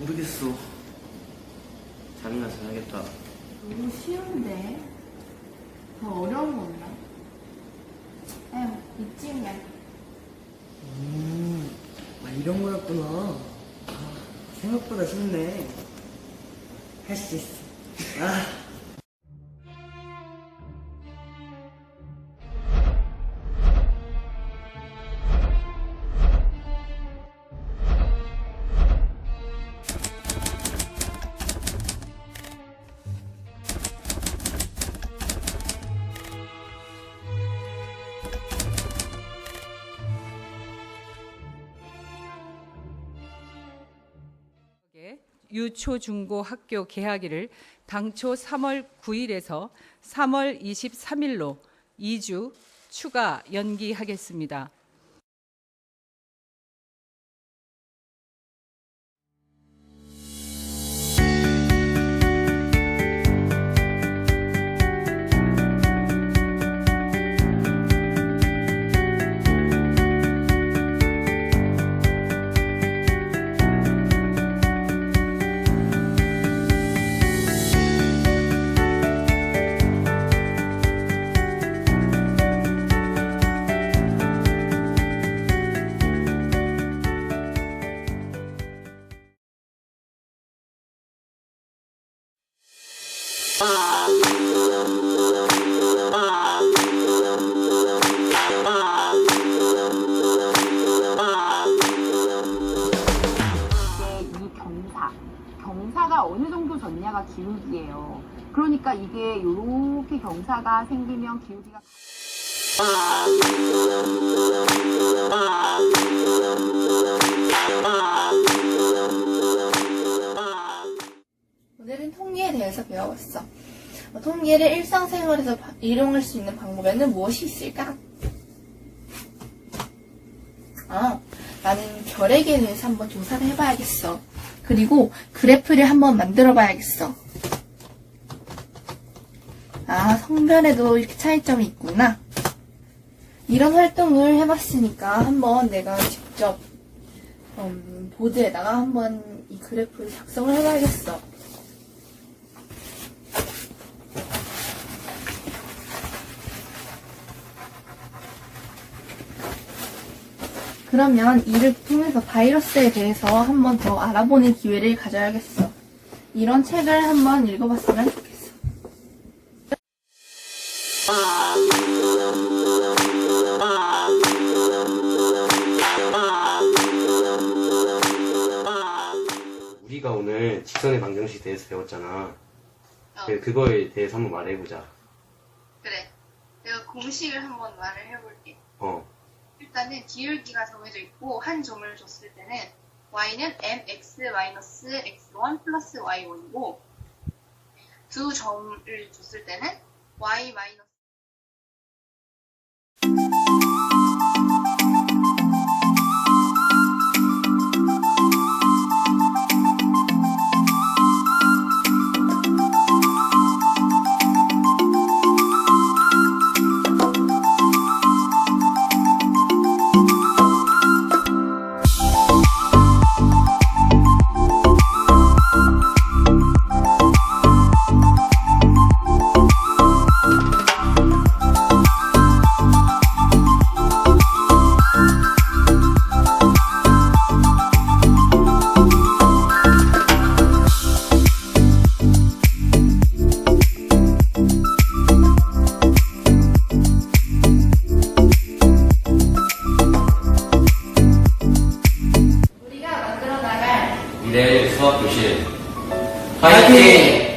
모르겠어. 잠이나 자야겠다. 너무 쉬운데? 더 어려운 거 없나? 에휴, 이쯤이야. 음, 아, 이런 거였구나. 아, 생각보다 쉽네. 할 수 있어. 아. 유초 중고 학교 개학일을 당초 3월 9일에서 3월 23일로 2주 추가 연기하겠습니다. 경사. 경사가 어느 정도 졌냐가 기울기예요. 그러니까 이게 이렇게 경사가 생기면 기울기가 오늘은 통계에 대해서 배워봤어. 어, 통계를 일상생활에서 바- 이용할 수 있는 방법에는 무엇이 있을까? 아, 나는 결핵에 대해서 한번 조사를 해봐야겠어. 그리고 그래프를 한번 만들어 봐야겠어. 아, 성별에도 이렇게 차이점이 있구나. 이런 활동을 해봤으니까 한번 내가 직접 음, 보드에다가 한번 이 그래프를 작성을 해봐야겠어. 그러면 이를 통해서 바이러스에 대해서 한 번 더 알아보는 기회를 가져야겠어. 이런 책을 한번 읽어봤으면 좋겠어. 우리가 오늘 직선의 방정식 대해서 배웠잖아. 어. 그래, 그거에 대해서 한번 말해보자. 그래. 내가 공식을 한번 말을 해볼게. 어, 일단은 기울기가 정해져 있고 한 점을 줬을 때는 y는 mx-x1 플러스 y1이고 두 점을 줬을 때는 y 미래의 수학교실 화이팅!